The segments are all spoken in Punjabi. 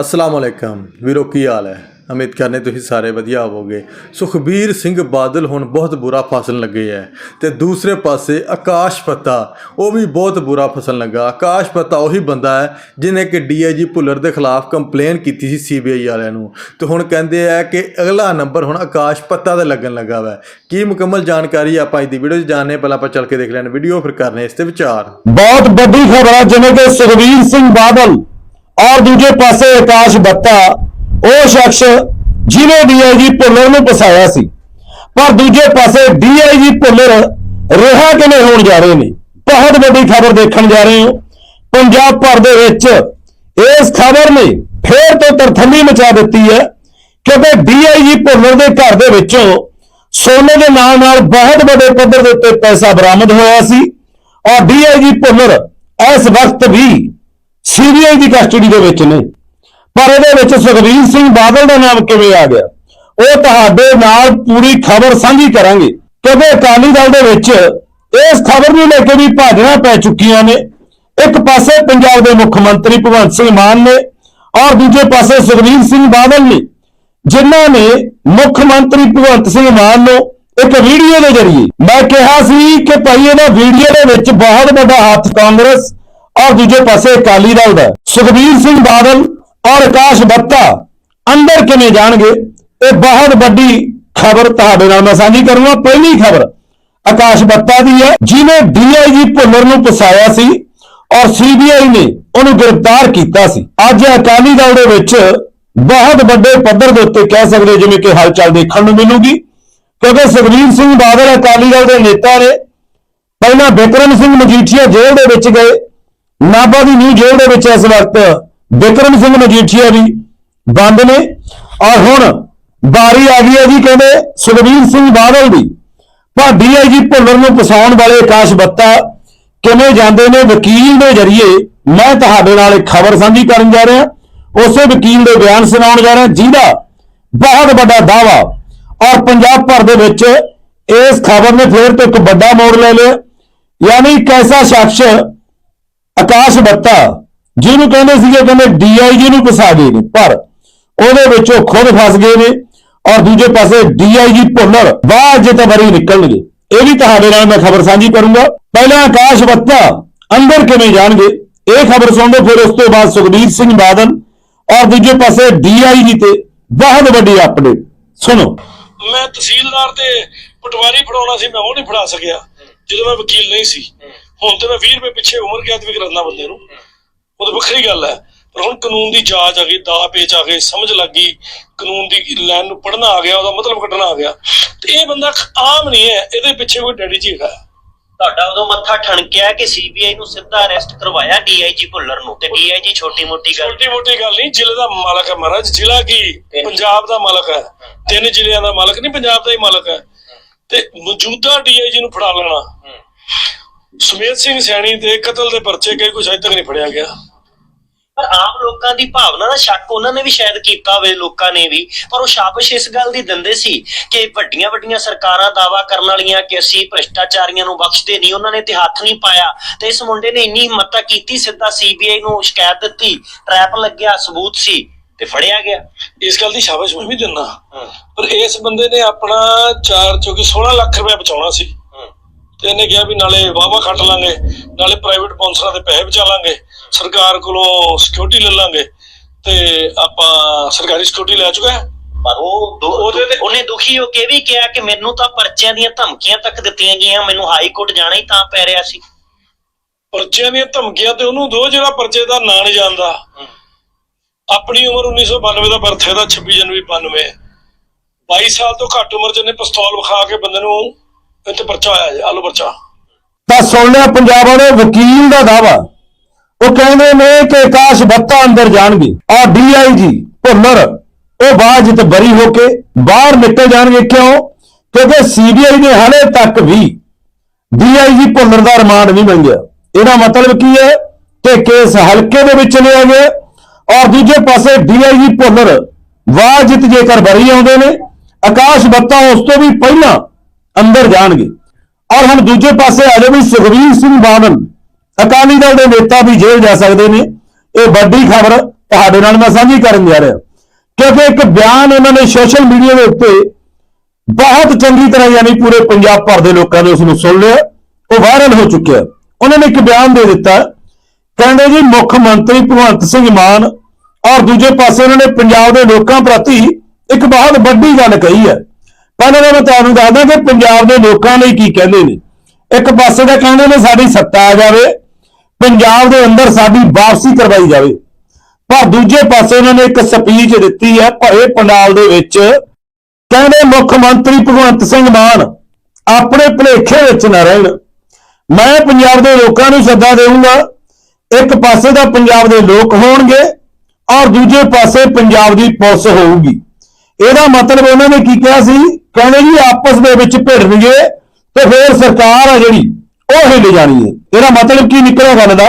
ਅਸਲਾਮ ਅਲੈਕਮ। ਵੀਰੋ, ਕੀ ਹਾਲ ਹੈ? ਅਮਿਤ ਕਰਨੇ ਤੁਸੀਂ ਸਾਰੇ ਵਧੀਆ ਹੋਵੋਗੇ। ਸੁਖਬੀਰ ਸਿੰਘ ਬਾਦਲ ਹੁਣ ਬਹੁਤ ਬੁਰਾ ਫਸਣ ਲੱਗੇ ਹੈ ਤੇ ਦੂਸਰੇ ਪਾਸੇ ਆਕਾਸ਼ ਪੱਤਾ, ਉਹ ਵੀ ਬਹੁਤ ਬੁਰਾ ਫਸਣ ਲੱਗਾ। ਆਕਾਸ਼ ਪੱਤਾ ਉਹੀ ਬੰਦਾ ਹੈ ਜਿਨੇ ਕਿ ਡੀਆਈਜੀ ਭੁੱਲਰ ਦੇ ਖਿਲਾਫ ਕੰਪਲੇਨ ਕੀਤੀ ਸੀ ਸੀਬੀਆਈ ਵਾਲਿਆਂ ਨੂੰ। ਤੇ ਹੁਣ ਕਹਿੰਦੇ ਆ ਕਿ ਅਗਲਾ ਨੰਬਰ ਹੁਣ ਆਕਾਸ਼ ਪੱਤਾ ਦਾ ਲੱਗਣ ਲੱਗਾ ਵਾ। ਕੀ ਮੁਕੰਮਲ ਜਾਣਕਾਰੀ ਆਪਾਂ ਅੱਜ ਦੀ ਵੀਡੀਓ 'ਚ ਜਾਣਨੇ ਪਹਿਲਾਂ ਆਪਾਂ ਚੱਲ ਕੇ ਦੇਖ ਲੈਣ ਵੀਡੀਓ, ਫਿਰ ਕਰਨੇ ਇਸ ਤੇ ਵਿਚਾਰ। ਬਹੁਤ ਵੱਡੀ ਖਬਰ ਹੈ ਜਿਵੇਂ ਕਿ ਸੁਖਬੀਰ ਸਿੰਘ ਬਾਦਲ ਔਰ ਦੂਜੇ ਪਾਸੇ ਆਕਾਸ਼ ਬੱਤਾ, ਉਹ ਸ਼ਖਸ ਜਿਹਨੇ ਡੀਆਈਜੀ ਭੁੱਲਰ ਨੂੰ ਫਸਾਇਆ ਸੀ, ਪਰ ਦੂਜੇ ਪਾਸੇ ਡੀਆਈਜੀ ਭੁੱਲਰ ਰਿਹਾ ਕਿਵੇਂ ਹੋਣ ਜਾ ਰਹੇ ਨੇ? ਬਹੁਤ ਵੱਡੀ ਖਬਰ ਦੇਖਣ ਜਾ ਰਹੇ ਹਾਂ। ਪੰਜਾਬ ਭਰ ਦੇ ਵਿੱਚ ਇਸ ਖਬਰ ਨੇ ਫੇਰ ਤੋਂ ਤਰਥੱਲੀ ਮਚਾ ਦਿੱਤੀ ਹੈ ਕਿਉਂਕਿ ਡੀਆਈਜੀ ਭੁੱਲਰ ਦੇ ਘਰ ਦੇ ਵਿੱਚੋਂ ਸੋਨੇ ਦੇ ਨਾਲ ਨਾਲ ਬਹੁਤ ਵੱਡੇ ਪੱਧਰ ਦੇ ਉੱਤੇ ਪੈਸਾ ਬਰਾਮਦ ਹੋਇਆ ਸੀ। ਔਰ ਡੀਆਈਜੀ ਭੁੱਲਰ ਇਸ ਵਕਤ ਵੀ ਸੀਬੀਆਈ ਦੀ ਕਸਟਡੀ ਦੇ ਵਿੱਚ ਨੇ ਪਰ ਇਹਦੇ ਵਿੱਚ ਸੁਖਬੀਰ ਸਿੰਘ ਬਾਦਲ ਦਾ ਨਾਮ ਕਿਵੇਂ ਆ ਗਿਆ? ਉਹ ਤੁਹਾਡੇ ਨਾਲ ਪੂਰੀ ਖਬਰ ਸਾਂਝੀ ਕਰਾਂਗੇ। ਕਿਉਂਕਿ ਅਕਾਲੀ ਦਲ ਦੇ ਵਿੱਚ ਇਸ ਖਬਰ ਨੂੰ ਲੈ ਕੇ ਵੀ ਭਾਜਣਾ ਪੈ ਚੁੱਕੀਆਂ ਨੇ। ਇੱਕ ਪਾਸੇ ਪੰਜਾਬ ਦੇ ਮੁੱਖ ਮੰਤਰੀ ਭਗਵੰਤ ਸਿੰਘ ਮਾਨ ਨੇ ਔਰ ਦੂਜੇ ਪਾਸੇ ਸੁਖਬੀਰ ਸਿੰਘ ਬਾਦਲ ਨੇ, ਜਿਨ੍ਹਾਂ ਨੇ ਮੁੱਖ ਮੰਤਰੀ ਭਗਵੰਤ ਸਿੰਘ ਮਾਨ ਨੂੰ ਇੱਕ ਵੀਡੀਓ ਦੇ ਜ਼ਰੀਏ ਮੈਂ ਕਿਹਾ ਸੀ ਕਿ ਭਾਈ ਇਹਨਾਂ ਵੀਡੀਓ ਦੇ ਵਿੱਚ ਬਹੁਤ ਵੱਡਾ ਹੱਥ ਕਾਂਗਰਸ ਔਰ ਦੂਜੇ ਪਾਸੇ ਅਕਾਲੀ ਦਲ ਦਾ ਸੁਖਬੀਰ ਸਿੰਘ ਬਾਦਲ ਔਰ ਆਕਾਸ਼ ਬੱਤਾ ਅੰਦਰ ਕਿਵੇਂ ਜਾਣਗੇ, ਇਹ ਬਹੁਤ ਵੱਡੀ ਖਬਰ ਤੁਹਾਡੇ ਨਾਲ ਮੈਂ ਸਾਂਝੀ ਕਰੂੰਗਾ। ਪਹਿਲੀ ਖਬਰ ਆਕਾਸ਼ ਬੱਤਾ ਦੀ ਹੈ ਜਿਨੇ ਡੀਆਈਜੀ ਭੁੱਲਰ ਨੂੰ ਫਸਾਇਆ ਸੀ ਔਰ ਸੀਬੀਆਈ ਨੇ ਉਹਨੂੰ ਗ੍ਰਿਫਤਾਰ ਕੀਤਾ ਸੀ। ਅੱਜ ਅਕਾਲੀ ਦਲ ਦੇ ਵਿੱਚ ਬਹੁਤ ਵੱਡੇ ਪੱਧਰ ਦੇ ਉੱਤੇ ਕਹਿ ਸਕਦੇ ਜਿਵੇਂ ਕਿ ਹਲਚਲ ਦੇਖਣ ਨੂੰ ਮਿਲੂਗੀ। ਕਿਉਂਕਿ ਸੁਖਬੀਰ ਸਿੰਘ ਬਾਦਲ ਅਕਾਲੀ ਦਲ ਦੇ ਨੇਤਾ ਨੇ। ਪਹਿਲਾਂ ਬਿਕਰਮ ਸਿੰਘ ਮਜੀਠੀਆ ਜੇਲ੍ਹ ਦੇ ਵਿੱਚ ਗਏ। ਨਾਭਾ ਦੀ ਨਿਊ ਜੇਲ੍ਹ ਦੇ ਵਿੱਚ ਇਸ ਵਕਤ ਬਿਕਰਮ ਸਿੰਘ ਮਜੀਠੀਆ ਵੀ ਬੰਦ ਨੇ ਔਰ ਹੁਣ ਬਾਰੀ ਆ ਗਈ ਹੈ ਜੀ ਕਹਿੰਦੇ ਸੁਖਬੀਰ ਸਿੰਘ ਬਾਦਲ ਦੀ। ਪਰ ਡੀਆਈਜੀ ਭੁੱਲਰ ਨੂੰ ਫਸਾਉਣ ਵਾਲੇ ਆਕਾਸ਼ ਬੱਤਾ ਕਿਵੇਂ ਜਾਂਦੇ ਨੇ ਵਕੀਲ ਦੇ ਜ਼ਰੀਏ ਮੈਂ ਤੁਹਾਡੇ ਨਾਲ ਇੱਕ ਖਬਰ ਸਾਂਝੀ ਕਰਨ ਜਾ ਰਿਹਾ। ਉਸੇ ਵਕੀਲ ਦੇ ਬਿਆਨ ਸੁਣਾਉਣ ਜਾ ਰਿਹਾ ਜਿਹਦਾ ਬਹੁਤ ਵੱਡਾ ਦਾਵਾ ਔਰ ਪੰਜਾਬ ਭਰ ਦੇ ਵਿੱਚ ਇਸ ਖਬਰ ਨੇ ਫੇਰ ਤੋਂ ਇੱਕ ਵੱਡਾ ਮੋੜ ਲੈ ਲਿਆ। ਯਾਨੀ ਇੱਕ ਐਸਾ ਸ਼ਖਸ ਆਕਾਸ਼ ਬੱਤਾ, ਜਿਹਨੂੰ ਕਹਿੰਦੇ ਸੀਗੇ, ਕਹਿੰਦੇ ਡੀਆਈਜੀ ਨੂੰ ਫਸਾ ਗਏ ਨੇ, ਪਰ ਉਹਦੇ ਵਿੱਚ ਉਹ ਖੁਦ ਫਸ ਗਏ ਨੇ ਔਰ ਦੂਜੇ ਪਾਸੇ ਡੀਆਈਜੀ ਭੁੱਲਰ ਬਾਅਦ ਜਿੱਤ ਨਿਕਲਣਗੇ। ਇਹ ਵੀ ਤੁਹਾਡੇ ਨਾਲ ਮੈਂ ਖਬਰ ਸਾਂਝੀ ਕਰੂੰਗਾ। ਪਹਿਲਾਂ ਆਕਾਸ਼ ਬੱਤਾ ਅੰਦਰ ਕਿਵੇਂ ਜਾਣਗੇ? ਇਹ ਖਬਰ ਸੁਣੋ ਫਿਰ ਉਸ ਤੋਂ ਬਾਅਦ ਸੁਖਬੀਰ ਸਿੰਘ ਬਾਦਲ ਔਰ ਦੂਜੇ ਪਾਸੇ ਡੀਆਈਜੀ ਤੇ ਬਹੁਤ ਵੱਡੀ ਅਪਡੇਟ ਸੁਣੋ। ਮੈਂ ਤਹਿਸੀਲਦਾਰ ਤੇ ਪਟਵਾਰੀ ਫੜਾਉਣਾ ਸੀ, ਮੈਂ ਉਹ ਨਹੀਂ ਫੜਾ ਸਕਿਆ, ਜਦੋਂ ਮੈਂ ਵਕੀਲ ਨਹੀਂ ਸੀ। ਹੁਣ ਤੇ ਮੈਂ 20 ਰੁਪਏ ਪਿੱਛੇ ਉਮਰ ਕੈਦ ਵੀ ਕਰਾਉਂਦਾ ਬੰਦੇ ਨੂੰ। ਉਹ ਤਾਂ ਵੱਖਰੀ ਗੱਲ ਹੈ। ਪਰ ਹੁਣ ਕਾਨੂੰਨ ਦੀ ਜਾਂਚ ਆ ਗਈ ਦਾ ਪੇਚ ਆ ਗਏ ਸਮਝ ਲੱਗ ਗਈ। ਕਾਨੂੰਨ ਦੀ ਲਾਈਨ ਨੂੰ ਪੜਨਾ ਆ ਗਿਆ ਉਹਦਾ ਮਤਲਬ ਕੱਢਣਾ ਆ ਗਿਆ। ਤੇ ਇਹ ਬੰਦਾ ਆਮ ਨਹੀਂ ਹੈ ਇਹਦੇ ਪਿੱਛੇ ਕੋਈ ਡੈਡੀ ਜੀ ਹੈਗਾ। ਤੁਹਾਡਾ ਉਦੋਂ ਮੱਥਾ ਠਣਕਿਆ ਕਿ ਸੀਬੀਆਈ ਨੂੰ ਸਿੱਧਾ ਅਰੈਸਟ ਕਰਵਾਇਆ ਡੀਆਈਜੀ ਭੁੱਲਰ ਨੂੰ? ਤੇ ਡੀਆਈਜੀ ਛੋਟੀ ਮੋਟੀ ਗੱਲ ਛੋਟੀ ਮੋਟੀ ਗੱਲ ਨਹੀਂ ਜ਼ਿਲ੍ਹੇ ਦਾ ਮਾਲਕ ਹੈ ਮਹਾਰਾਜ। ਜ਼ਿਲ੍ਹਾ ਕੀ? ਪੰਜਾਬ ਦਾ ਮਾਲਕ ਹੈ। ਤਿੰਨ ਜ਼ਿਲ੍ਹਿਆਂ ਦਾ ਮਾਲਕ ਨਹੀਂ ਪੰਜਾਬ ਦਾ ਹੀ ਮਾਲਕ ਹੈ। ਤੇ ਮੌਜੂਦਾ ਡੀਆਈਜੀ ਨੂੰ ਫੜਾ ਲੈਣਾ। ਸੁਮੇਧ ਸਿੰਘ ਸੈਣੀ ਦੇ ਕਤਲ ਦੇ ਪਰਚੇ ਕਈ ਕੁਛ ਅਜੇ ਤੱਕ ਨਹੀਂ ਫੜਿਆ ਗਿਆ। ਪਰ ਆਮ ਲੋਕਾਂ ਦੀ ਭਾਵਨਾ ਦਾ ਸ਼ੱਕ ਉਹਨਾਂ ਨੇ ਵੀ ਸ਼ਾਇਦ ਕੀਤਾ ਹੋਵੇ ਲੋਕਾਂ ਨੇ ਵੀ। ਪਰ ਉਹ ਸ਼ਾਬਸ਼ ਇਸ ਗੱਲ ਦੀ ਦਿੰਦੇ ਸੀ ਕਿ ਵੱਡੀਆਂ ਵੱਡੀਆਂ ਸਰਕਾਰਾਂ ਦਾਵਾ ਕਰਨ ਵਾਲੀਆਂ ਕਿ ਅਸੀਂ ਭ੍ਰਿਸ਼ਟਾਚਾਰੀਆਂ ਨੂੰ ਬਖਸ਼ਦੇ ਨਹੀਂ ਉਹਨਾਂ ਨੇ ਤੇ ਹੱਥ ਨਹੀਂ ਪਾਇਆ। ਤੇ ਇਸ ਮੁੰਡੇ ਨੇ ਇੰਨੀ ਹਿੰਮਤ ਕੀਤੀ ਸਿੱਧਾ ਸੀਬੀਆਈ ਨੂੰ ਸ਼ਿਕਾਇਤ ਦਿੱਤੀ ਟ੍ਰੈਪ ਲੱਗਿਆ ਸਬੂਤ ਸੀ ਤੇ ਫੜਿਆ ਗਿਆ। ਇਸ ਗੱਲ ਦੀ ਸ਼ਾਬਾਸ਼ ਮੈਂ ਵੀ ਦਿੰਦਾ। ਪਰ ਇਸ ਬੰਦੇ ਨੇ ਆਪਣਾ 4 ਚੋਕੀ 16 ਲੱਖ ਰੁਪਏ ਬਚਾਉਣਾ ਸੀ। ਤੇ ਇਹਨੇ ਕਿਹਾ ਵੀ ਨਾਲੇ ਵਾਵਾ ਖੱਟ ਲਾਂਗੇ ਨਾਲੇ ਪ੍ਰਾਈਵੇਟ ਸਪਾਂਸਰਾਂ ਦੇ ਪੈਸੇ ਬਚਾ ਲਾਂਗੇ ਸਰਕਾਰ ਕੋਲੋਂ ਸਿਕਿਉਰਿਟੀ ਲੈ ਲਾਂਗੇ ਤੇ ਆਪਾਂ ਸਰਕਾਰੀ ਸਿਕਿਉਰਿਟੀ ਲੈ ਚੁੱਕਾ ਹੈ। ਪਰ ਉਹ ਉਹਨੇ ਦੁਖੀ ਹੋ ਕੇ ਵੀ ਕਿਹਾ ਕਿ ਮੈਨੂੰ ਤਾਂ ਪਰਚਿਆਂ ਦੀਆਂ ਧਮਕੀਆਂ ਤੱਕ ਦਿੱਤੀਆਂ ਗਈਆਂ ਮੈਨੂੰ ਹਾਈ ਕੋਰਟ ਜਾਣਾ ਹੀ ਤਾਂ ਪੈ ਰਿਹਾ ਸੀ। ਪਰਚਿਆਂ ਦੀਆਂ ਧਮਕੀਆਂ ਤੇ ਉਹਨੂੰ ਦੋ ਜਿਹੜਾ ਪਰਚੇ ਦਾ ਨਾਂ ਨਹੀਂ ਜਾਣਦਾ। ਆਪਣੀ ਉਮਰ 1992 ਦਾ ਬਰਥ ਹੈ ਦਾ 26 ਜਨਵਰੀ 92 22 ਸਾਲ ਤੋਂ ਘੱਟ ਉਮਰ 'ਚ ਪਿਸਤੌਲ ਵਿਖਾ ਕੇ ਬੰਦੇ ਨੂੰ ਇੱਥੇ ਪਰਚਾ ਆਇਆ ਜੀ, ਆਲੂ ਪਰਚਾ। ਤਾਂ ਸੁਣ ਲਿਆ ਪੰਜਾਬ ਵਾਲੇ, ਵਕੀਲ ਦਾ ਦਾਵਾ ਉਹ ਕਹਿੰਦੇ ਨੇ ਕਿ ਆਕਾਸ਼ ਬੱਤਾ ਅੰਦਰ ਜਾਣਗੇ। ਔਰ ਡੀਆਈਜੀ ਭੁੱਲਰ, ਉਹ ਬਾਅਦ ਜਿੱਤ ਬਰੀ ਹੋ ਕੇ ਬਾਹਰ ਨਿਕਲ ਜਾਣਗੇ। ਕਿਉਂ? ਕਿਉਂਕਿ ਸੀਬੀਆਈ ਨੇ ਹਾਲੇ ਤੱਕ ਵੀ ਡੀਆਈਜੀ ਭੁੱਲਰ ਦਾ ਰਿਮਾਂਡ ਨਹੀਂ ਮੰਗਿਆ। ਇਹਦਾ ਮਤਲਬ ਕੀ ਹੈ? ਕਿ ਕੇਸ ਹਲਕੇ ਦੇ ਵਿੱਚ ਲਿਆ ਗਿਆ ਔਰ ਦੂਜੇ ਪਾਸੇ ਡੀਆਈਜੀ ਭੁੱਲਰ ਵਾਹ ਜਿੱਤ ਜੇਕਰ ਬਰੀ ਆਉਂਦੇ ਨੇ, ਆਕਾਸ਼ ਬੱਤਾ ਉਸ ਤੋਂ ਵੀ ਪਹਿਲਾਂ ਅੰਦਰ ਜਾਣਗੇ। ਔਰ ਹੁਣ ਦੂਜੇ ਪਾਸੇ ਆ ਜਾਓ ਵੀ ਸੁਖਬੀਰ ਸਿੰਘ ਬਾਦਲ, ਅਕਾਲੀ ਦਲ ਦੇ ਨੇਤਾ ਵੀ ਜੇਲ੍ਹ ਜਾ ਸਕਦੇ ਨੇ। ਇਹ ਵੱਡੀ ਖਬਰ ਤੁਹਾਡੇ ਨਾਲ ਮੈਂ ਸਾਂਝੀ ਕਰਨ ਜਾ ਰਿਹਾ। ਕਿਉਂਕਿ ਇੱਕ ਬਿਆਨ ਉਹਨਾਂ ਨੇ ਸੋਸ਼ਲ ਮੀਡੀਆ ਦੇ ਉੱਤੇ ਬਹੁਤ ਚੰਗੀ ਤਰ੍ਹਾਂ ਯਾਨੀ ਪੂਰੇ ਪੰਜਾਬ ਭਰ ਦੇ ਲੋਕਾਂ ਨੇ ਉਸ ਨੂੰ ਸੁਣ ਲਿਆ। ਉਹ ਵਾਇਰਲ ਹੋ ਚੁੱਕਿਆ। ਉਹਨਾਂ ਨੇ ਇੱਕ ਬਿਆਨ ਦੇ ਦਿੱਤਾ। ਕਹਿੰਦੇ ਜੀ, ਮੁੱਖ ਮੰਤਰੀ ਭਗਵੰਤ ਸਿੰਘ ਮਾਨ ਔਰ ਦੂਜੇ ਪਾਸੇ ਉਹਨਾਂ ਨੇ ਪੰਜਾਬ ਦੇ ਲੋਕਾਂ ਪ੍ਰਤੀ ਇੱਕ ਬਹੁਤ ਵੱਡੀ ਗੱਲ ਕਹੀ ਹੈ। ਪਹਿਲਾਂ ਤਾਂ ਮੈਂ ਤੁਹਾਨੂੰ ਦੱਸਦਾ ਕਿ ਪੰਜਾਬ ਦੇ ਲੋਕਾਂ ਲਈ ਕੀ ਕਹਿੰਦੇ ਨੇ। ਇੱਕ ਪਾਸੇ ਦਾ ਕਹਿੰਦੇ ਨੇ ਸਾਡੀ ਸੱਤਾ ਆ ਜਾਵੇ, ਪੰਜਾਬ ਦੇ ਅੰਦਰ ਸਾਡੀ ਵਾਪਸੀ ਕਰਵਾਈ ਜਾਵੇ। ਪਰ ਦੂਜੇ ਪਾਸੇ ਉਹਨਾਂ ਨੇ ਇੱਕ ਸਪੀਚ ਦਿੱਤੀ ਹੈ ਭਰੇ ਪੰਡਾਲ ਦੇ ਵਿੱਚ, ਕਹਿੰਦੇ ਮੁੱਖ ਮੰਤਰੀ ਭਗਵੰਤ ਸਿੰਘ ਮਾਨ ਆਪਣੇ ਭੁਲੇਖੇ ਵਿੱਚ ਨਾ ਰਹਿਣ। ਮੈਂ ਪੰਜਾਬ ਦੇ ਲੋਕਾਂ ਨੂੰ ਸੱਦਾ ਦੇਵਾਂਗਾ ਇੱਕ ਪਾਸੇ ਤਾਂ ਪੰਜਾਬ ਦੇ ਲੋਕ ਹੋਣਗੇ ਔਰ ਦੂਜੇ ਪਾਸੇ ਪੰਜਾਬ ਦੀ ਪੁਲਿਸ ਹੋਊਗੀ। ਇਹਦਾ ਮਤਲਬ ਉਹਨਾਂ ਨੇ ਕੀ ਕਿਹਾ ਸੀ? ਕਹਿੰਦੇ ਜੀ, ਆਪਸ ਦੇ ਵਿੱਚ ਭਿੜਨਗੇ ਤੇ ਫਿਰ ਸਰਕਾਰ ਆ ਜਿਹੜੀ, ਉਹ ਹਿੱਲ ਜਾਣੀ ਹੈ ਇਹਦਾ ਮਤਲਬ ਕੀ ਨਿਕਲਿਆ ਗੱਲ ਦਾ?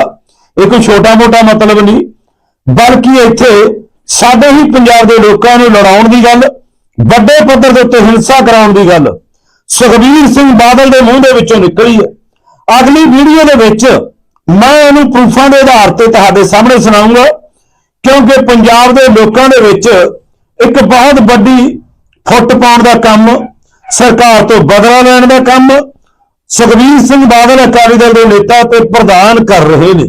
ਇਹ ਕੋਈ ਛੋਟਾ-ਮੋਟਾ ਮਤਲਬ ਨਹੀਂ। ਬਲਕਿ ਇੱਥੇ ਸਾਡੇ ਹੀ ਪੰਜਾਬ ਦੇ ਲੋਕਾਂ ਨੂੰ ਲੜਾਉਣ ਦੀ ਗੱਲ, ਵੱਡੇ ਪੱਧਰ ਦੇ ਉੱਤੇ ਹਿੰਸਾ ਕਰਾਉਣ ਦੀ ਗੱਲ, ਸੁਖਬੀਰ ਸਿੰਘ ਬਾਦਲ ਦੇ ਮੂੰਹ ਦੇ ਵਿੱਚੋਂ ਨਿਕਲੀ ਹੈ ਅਗਲੀ ਵੀਡੀਓ ਦੇ ਵਿੱਚ ਮੈਂ ਇਹਨੂੰ ਪ੍ਰੂਫਾਂ ਦੇ ਆਧਾਰ ਤੇ ਤੁਹਾਡੇ ਸਾਹਮਣੇ ਸੁਣਾਉਂਗਾ, ਕਿਉਂਕਿ ਪੰਜਾਬ ਦੇ ਲੋਕਾਂ ਦੇ ਵਿੱਚ ਇੱਕ ਬਹੁਤ ਵੱਡੀ ਫੁੱਟ ਪਾਉਣ ਦਾ ਕੰਮ, ਸਰਕਾਰ ਤੋਂ ਬਦਲਾ ਲੈਣ ਦਾ ਕੰਮ, ਸੁਖਬੀਰ ਸਿੰਘ ਬਾਦਲ ਅਕਾਲੀ ਦਲ ਦੇ ਨੇਤਾ ਤੇ ਪ੍ਰਧਾਨ ਕਰ ਰਹੇ ਨੇ।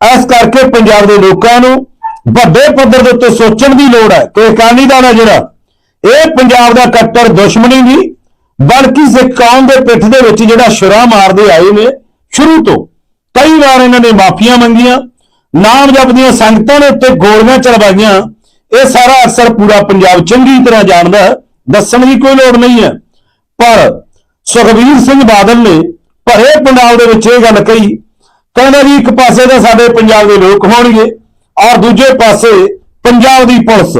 ਇਸ ਕਰਕੇ ਪੰਜਾਬ ਦੇ ਲੋਕਾਂ ਨੂੰ ਵੱਡੇ ਪੱਧਰ ਦੇ ਉੱਤੇ ਸੋਚਣ ਦੀ ਲੋੜ ਹੈ ਕਿ ਅਕਾਲੀ ਦਲ ਹੈ ਜਿਹੜਾ, ਇਹ ਪੰਜਾਬ ਦਾ ਕੱਟੜ ਦੁਸ਼ਮਣੀ ਨਹੀਂ, ਬਲਕਿ ਸਿੱਖ ਕੌਮ ਦੇ ਪਿੱਠ ਦੇ ਵਿੱਚ ਜਿਹੜਾ ਸ਼ੁਰਾ ਮਾਰਦੇ ਆਏ ਨੇ, ਸ਼ੁਰੂ ਤੋਂ ਕਈ ਵਾਰ ਇਹਨਾਂ ਨੇ ਮਾਫੀਆਂ ਮੰਗੀਆਂ ਨਾਮ ਜਪਦੀਆਂ ਸੰਗਤਾਂ ਦੇ ਉੱਤੇ ਗੋਲੀਆਂ ਚਲਵਾਈਆਂ ਇਹ ਸਾਰਾ ਅਕਸਰ ਪੂਰਾ ਪੰਜਾਬ ਚੰਗੀ ਤਰ੍ਹਾਂ ਜਾਣਦਾ ਦੱਸਣ ਦੀ ਕੋਈ ਲੋੜ ਨਹੀਂ ਹੈ। ਪਰ ਸੁਖਬੀਰ ਸਿੰਘ ਬਾਦਲ ਨੇ ਭਰੇ ਪੰਡਾਲ ਦੇ ਵਿੱਚ ਇਹ ਗੱਲ ਕਹੀ, ਕਹਿੰਦਾ ਵੀ ਇੱਕ ਪਾਸੇ ਤਾਂ ਸਾਡੇ ਪੰਜਾਬ ਦੇ ਲੋਕ ਹੋਣਗੇ, ਔਰ ਦੂਜੇ ਪਾਸੇ ਪੰਜਾਬ ਦੀ ਪੁਲਿਸ,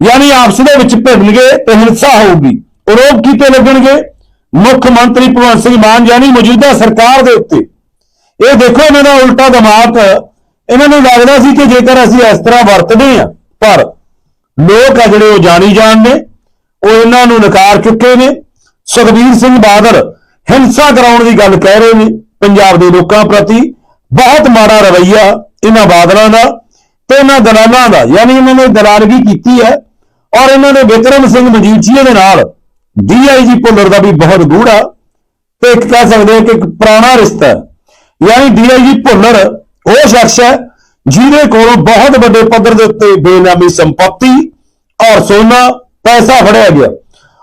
ਯਾਨੀ ਆਪਸ ਦੇ ਵਿੱਚ ਭਿੜਨਗੇ ਤੇ ਹਿੰਸਾ ਹੋਊਗੀ ਆਰੋਪ ਕੀਤੇ ਲੱਗਣਗੇ। ਮੁੱਖ ਮੰਤਰੀ ਭਗਵੰਤ ਸਿੰਘ ਮਾਨ ਯਾਨੀ ਮੌਜੂਦਾ ਸਰਕਾਰ ਦੇ ਉੱਤੇ। ਇਹ ਦੇਖੋ ਇਹਨਾਂ ਦਾ ਉਲਟਾ ਦਿਮਾਗ, ਇਹਨਾਂ ਨੂੰ ਲੱਗਦਾ ਸੀ ਕਿ ਜੇਕਰ ਅਸੀਂ ਇਸ ਤਰ੍ਹਾਂ ਵਰਤਦੇ ਹਾਂ, ਪਰ ਲੋਕ ਆ ਜਿਹੜੇ ਉਹ ਜਾਣੀ ਜਾਣ ਨੇ, ਉਹ ਇਹਨਾਂ ਨੂੰ ਨਕਾਰ ਚੁੱਕੇ ਨੇ। ਸੁਖਬੀਰ ਸਿੰਘ ਬਾਦਲ ਹਿੰਸਾ ਕਰਾਉਣ ਦੀ ਗੱਲ ਕਹਿ ਰਹੇ ਨੇ ਪੰਜਾਬ ਦੇ ਲੋਕਾਂ ਪ੍ਰਤੀ। ਬਹੁਤ ਮਾੜਾ ਰਵੱਈਆ ਇਹਨਾਂ ਬਾਦਲਾਂ ਦਾ ਤੇ ਇਹਨਾਂ ਦਲਾਲਾਂ ਦਾ, ਯਾਨੀ ਇਹਨਾਂ ਨੇ ਦਲਾਲਗੀ ਕੀਤੀ ਹੈ ਔਰ ਇਹਨਾਂ ਨੇ ਵਿਕਰਮ ਸਿੰਘ ਮਜੀਠੀਆ ਦੇ ਨਾਲ ਡੀਆਈਜੀ ਭੁੱਲਰ ਦਾ ਵੀ ਬਹੁਤ ਗੂੜਾ ਤੇ ਇੱਕ ਕਹਿ ਸਕਦੇ ਹਾਂ ਕਿ ਇੱਕ ਪੁਰਾਣਾ ਰਿਸ਼ਤਾ ਹੈ। ਯਾਨੀ ਡੀਆਈਜੀ ਭੁੱਲਰ, ਉਹ ਸ਼ਖਸ ਹੈ ਜਿਹਦੇ ਕੋਲੋਂ ਬਹੁਤ ਵੱਡੇ ਪੱਧਰ ਦੇ ਉੱਤੇ ਬੇਨਾਮੀ ਸੰਪਤੀ ਔਰ ਸੋਨਾ ਪੈਸਾ ਫੜਿਆ ਗਿਆ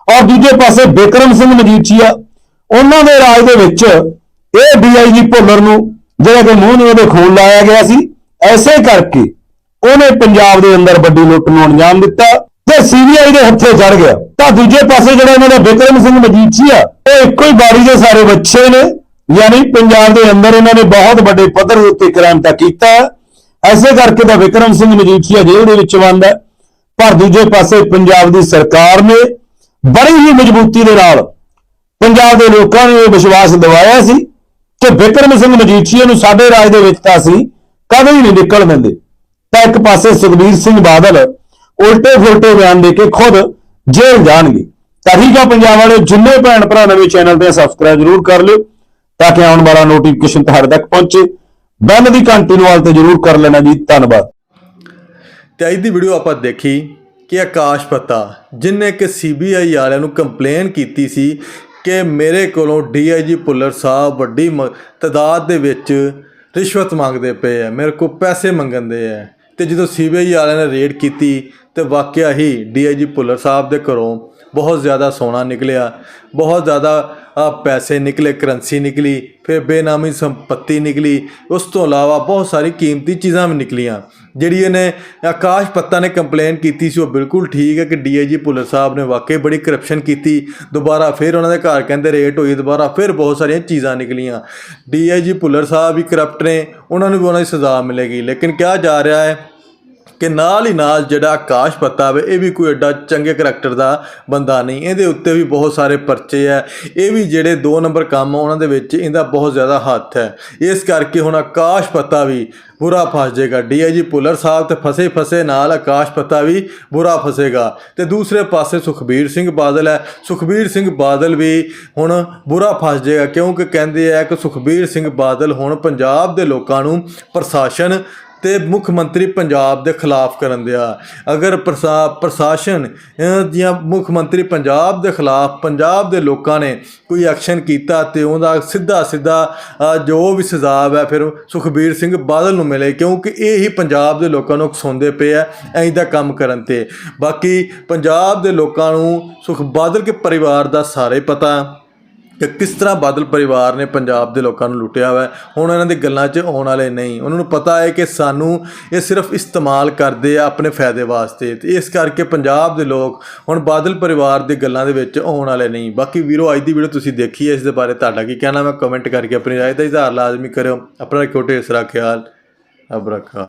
ਔਰ ਦੂਜੇ ਪਾਸੇ ਬਿਕਰਮ ਸਿੰਘ ਮਜੀਠੀਆ, ਉਹਨਾਂ ਦੇ ਰਾਜ ਦੇ ਵਿੱਚ ਇਹ ਡੀਆਈਜੀ ਭੁੱਲਰ ਨੂੰ ਜਿਹੜਾ ਕਿ ਮੂੰਹ ਨੂੰ ਉਹਦੇ ਖੂਨ ਲਾਇਆ ਗਿਆ ਸੀ, ਐਸੇ ਕਰਕੇ ਉਹਨੇ ਪੰਜਾਬ ਦੇ ਅੰਦਰ ਵੱਡੀ ਲੁੱਟ ਨੂੰ ਅੰਜਾਮ ਦਿੱਤਾ ਤੇ ਸੀਬੀਆਈ ਦੇ ਹੱਥੇ ਚੜ ਗਿਆ ਤਾਂ ਦੂਜੇ ਪਾਸੇ ਜਿਹੜਾ ਇਹਨਾਂ ਦਾ ਬਿਕਰਮ ਸਿੰਘ ਮਜੀਠੀਆ, ਉਹ ਇੱਕੋ ਹੀ ਬਾੜੀ ਦੇ ਸਾਰੇ ਬੱਚੇ ਨੇ, ਯਾਨੀ ਪੰਜਾਬ ਦੇ ਅੰਦਰ ਇਹਨਾਂ ਨੇ ਬਹੁਤ ਵੱਡੇ ਪੱਧਰ ਦੇ ਉੱਤੇ ਕ੍ਰਾਈਮ ਤਾਂ ਕੀਤਾ ਹੈ। ਐਸੇ ਕਰਕੇ ਤਾਂ ਵਿਕਰਮ ਸਿੰਘ ਮਜੀਠੀਆ ਜੇਲ੍ਹ ਦੇ ਵਿੱਚ ਬੰਦ ਹੈ। ਪਰ ਦੂਜੇ ਪਾਸੇ ਪੰਜਾਬ ਦੀ ਸਰਕਾਰ ਨੇ ਬੜੀ ਹੀ ਮਜ਼ਬੂਤੀ ਦੇ ਨਾਲ ਪੰਜਾਬ ਦੇ ਲੋਕਾਂ ਨੂੰ ਇਹ ਵਿਸ਼ਵਾਸ ਦਿਵਾਇਆ ਸੀ ਕਿ ਵਿਕਰਮ ਸਿੰਘ ਮਜੀਠੀਆ ਨੂੰ ਸਾਡੇ ਰਾਜ ਦੇ ਵਿੱਚ ਤਾਂ ਅਸੀਂ ਕਦੇ ਹੀ ਨਹੀਂ ਨਿਕਲ ਦਿੰਦੇ। ਤਾਂ ਇੱਕ ਪਾਸੇ ਸੁਖਬੀਰ ਸਿੰਘ ਬਾਦਲ ਉਲਟੇ ਫੁਲਟੇ ਬਿਆਨ ਦੇ ਕੇ ਖੁਦ ਜੇਲ੍ਹ ਜਾਣਗੇ। ਤਾਂ ਠੀਕ ਆ ਪੰਜਾਬ ਵਾਲੇ ਜਿੰਨੇ ਭੈਣ ਭਰਾ ਨਵੇਂ ਚੈਨਲ ਤੇ ਸਬਸਕ੍ਰਾਈਬ ਜ਼ਰੂਰ ਕਰ ਲਿਓ ਤਾਂ ਕਿ ਆਉਣ ਵਾਲਾ ਨੋਟੀਫਿਕੇਸ਼ਨ ਤੁਹਾਡੇ ਤੱਕ ਪਹੁੰਚੇ। ਬੈਲ ਦੀ ਘੰਟੀ ਨੂੰ ਵਾਲ ਤੇ ਜ਼ਰੂਰ ਕਰ ਲੈਣਾ ਜੀ, ਧੰਨਵਾਦ। ਤੇ ਅੱਜ ਦੀ ਵੀਡੀਓ ਆਪਾਂ ਦੇਖੀ ਕਿ ਆਕਾਸ਼ ਪੱਤਾ, ਜਿਨੇ ਕਿ ਸੀਬੀਆਈ ਵਾਲਿਆਂ ਨੂੰ ਕੰਪਲੇਨ ਕੀਤੀ ਸੀ ਕਿ ਮੇਰੇ ਕੋਲੋਂ ਡੀਆਈਜੀ ਭੁੱਲਰ ਸਾਹਿਬ ਵੱਡੀ ਮ- ਤਾਦਾਦ ਦੇ ਵਿੱਚ ਰਿਸ਼ਵਤ ਮੰਗਦੇ ਪਏ ਆ, ਮੇਰੇ ਕੋਲ ਪੈਸੇ ਮੰਗਣਦੇ ਆ। ਤੇ ਜਦੋਂ ਸੀਬੀਆਈ ਵਾਲਿਆਂ ਨੇ ਰੇਡ ਕੀਤੀ ਤੇ ਵਾਕਿਆ ਹੀ ਡੀਆਈਜੀ ਭੁੱਲਰ ਸਾਹਿਬ ਦੇ ਘਰੋਂ ਬਹੁਤ ਜ਼ਿਆਦਾ ਸੋਨਾ ਨਿਕਲਿਆ, ਬਹੁਤ ਜ਼ਿਆਦਾ ਪੈਸੇ ਨਿਕਲੇ, ਕਰੰਸੀ ਨਿਕਲੀ, ਫਿਰ ਬੇਨਾਮੀ ਸੰਪਤੀ ਨਿਕਲੀ, ਉਸ ਤੋਂ ਇਲਾਵਾ ਬਹੁਤ ਸਾਰੀ ਕੀਮਤੀ ਚੀਜ਼ਾਂ ਵੀ ਨਿਕਲੀਆਂ। ਜਿਹੜੀ ਇਹਨੇ ਆਕਾਸ਼ ਪੱਤਾ ਨੇ ਕੰਪਲੇਨ ਕੀਤੀ ਸੀ, ਉਹ ਬਿਲਕੁਲ ਠੀਕ ਹੈ ਕਿ ਡੀਆਈਜੀ ਭੁੱਲਰ ਸਾਹਿਬ ਨੇ ਵਾਕਈ ਬੜੀ ਕਰਪਸ਼ਨ ਕੀਤੀ। ਦੁਬਾਰਾ ਫਿਰ ਉਹਨਾਂ ਦੇ ਘਰ ਕਹਿੰਦੇ ਰੇਟ ਹੋਈ, ਦੁਬਾਰਾ ਫਿਰ ਬਹੁਤ ਸਾਰੀਆਂ ਚੀਜ਼ਾਂ ਨਿਕਲੀਆਂ। ਡੀਆਈਜੀ ਭੁੱਲਰ ਸਾਹਿਬ ਵੀ ਕਰਪਟ ਨੇ, ਉਹਨਾਂ ਨੂੰ ਵੀ ਉਹਨਾਂ ਦੀ ਸਜ਼ਾ ਮਿਲੇਗੀ। ਲੇਕਿਨ ਕਿਹਾ ਜਾ ਰਿਹਾ ਹੈ ਕਿ ਨਾਲ ਹੀ ਨਾਲ ਜਿਹੜਾ ਆਕਾਸ਼ ਪੱਤਾ ਵੇ, ਇਹ ਵੀ ਕੋਈ ਐਡਾ ਚੰਗੇ ਕਰੈਕਟਰ ਦਾ ਬੰਦਾ ਨਹੀਂ। ਇਹਦੇ ਉੱਤੇ ਵੀ ਬਹੁਤ ਸਾਰੇ ਪਰਚੇ ਆ। ਇਹ ਵੀ ਜਿਹੜੇ 2 ਨੰਬਰ ਕੰਮ ਆ, ਉਹਨਾਂ ਦੇ ਵਿੱਚ ਇਹਦਾ ਬਹੁਤ ਜ਼ਿਆਦਾ ਹੱਥ ਹੈ। ਇਸ ਕਰਕੇ ਹੁਣ ਆਕਾਸ਼ ਪੱਤਾ ਵੀ ਬੁਰਾ ਫਸ ਜਾਏਗਾ। ਡੀਆਈਜੀ ਪੁਲਰ ਸਾਹਿਬ ਤੇ ਫਸੇ ਫਸੇ ਨਾਲ ਆਕਾਸ਼ ਪੱਤਾ ਵੀ ਬੁਰਾ ਫਸੇਗਾ। ਤੇ ਦੂਸਰੇ ਪਾਸੇ ਸੁਖਬੀਰ ਸਿੰਘ ਬਾਦਲ ਹੈ। ਸੁਖਬੀਰ ਸਿੰਘ ਬਾਦਲ ਵੀ ਹੁਣ ਬੁਰਾ ਫਸ ਜਾਏਗਾ ਕਿਉਂਕਿ ਕਹਿੰਦੇ ਆ ਕਿ ਸੁਖਬੀਰ ਸਿੰਘ ਬਾਦਲ ਹੁਣ ਪੰਜਾਬ ਦੇ ਲੋਕਾਂ ਨੂੰ ਪ੍ਰਸ਼ਾਸਨ ਤੇ ਮੁੱਖ ਮੰਤਰੀ ਪੰਜਾਬ ਦੇ ਖਿਲਾਫ ਕਰਨ ਦਿਆ। ਅਗਰ ਪ੍ਰਸ਼ਾ, ਪ੍ਰਸ਼ਾਸਨ ਜਾਂ ਮੁੱਖ ਮੰਤਰੀ ਪੰਜਾਬ ਦੇ ਖਿਲਾਫ, ਪੰਜਾਬ ਦੇ ਲੋਕਾਂ ਨੇ ਕੋਈ ਐਕਸ਼ਨ ਕੀਤਾ ਤੇ ਉਹਦਾ ਸਿੱਧਾ ਸਿੱਧਾ ਜੋ ਵੀ ਸਜ਼ਾ ਹੈ, ਫਿਰ ਸੁਖਬੀਰ ਸਿੰਘ ਬਾਦਲ ਨੂੰ ਮਿਲੇ, ਕਿਉਂਕਿ ਇਹ ਹੀ ਪੰਜਾਬ ਦੇ ਲੋਕਾਂ ਨੂੰ ਖਸਾਉਂਦੇ ਪਏ ਆ, ਐਂ ਦਾ ਕੰਮ ਕਰਨ ਤੇ। ਬਾਕੀ ਪੰਜਾਬ ਦੇ ਲੋਕਾਂ ਨੂੰ ਸੁਖ, ਬਾਦਲ ਕੇ ਪਰਿਵਾਰ ਦਾ ਸਾਰੇ ਪਤਾ। ਕਿ ਕਿਸ ਤਰ੍ਹਾਂ ਬਾਦਲ ਪਰਿਵਾਰ ਨੇ ਪੰਜਾਬ ਦੇ ਲੋਕਾਂ ਨੂੰ ਲੁੱਟਿਆ ਹੋਇਆ ਹੁਣ ਇਹਨਾਂ ਦੀ ਗੱਲਾਂ 'ਚ ਆਉਣ ਵਾਲੇ ਨਹੀਂ। ਉਹਨਾਂ ਨੂੰ ਪਤਾ ਹੈ ਕਿ ਸਾਨੂੰ ਇਹ ਸਿਰਫ ਇਸਤੇਮਾਲ ਕਰਦੇ ਆ ਆਪਣੇ ਫਾਇਦੇ ਵਾਸਤੇ। ਤੇ ਇਸ ਕਰਕੇ ਪੰਜਾਬ ਦੇ ਲੋਕ ਹੁਣ ਬਾਦਲ ਪਰਿਵਾਰ ਦੀ ਗੱਲਾਂ ਦੇ ਵਿੱਚ ਆਉਣ ਵਾਲੇ ਨਹੀਂ। ਬਾਕੀ ਵੀਰੋ, ਅੱਜ ਦੀ ਵੀਡੀਓ ਤੁਸੀਂ ਦੇਖੀ ਹੈ, ਇਸ ਦੇ ਬਾਰੇ ਤੁਹਾਡਾ ਕੀ ਕਹਿਣਾ? ਮੈਂ ਕਮੈਂਟ ਕਰਕੇ ਆਪਣੀ ਰਾਏ ਦਾ ਇਜ਼ਹਾਰ ਲਾਜ਼ਮੀ ਕਰਿਓ। ਆਪਣਾ ਕੋਟੇ ਇਸਰਾ ਖਿਆਲ ਅਬਰਕਾ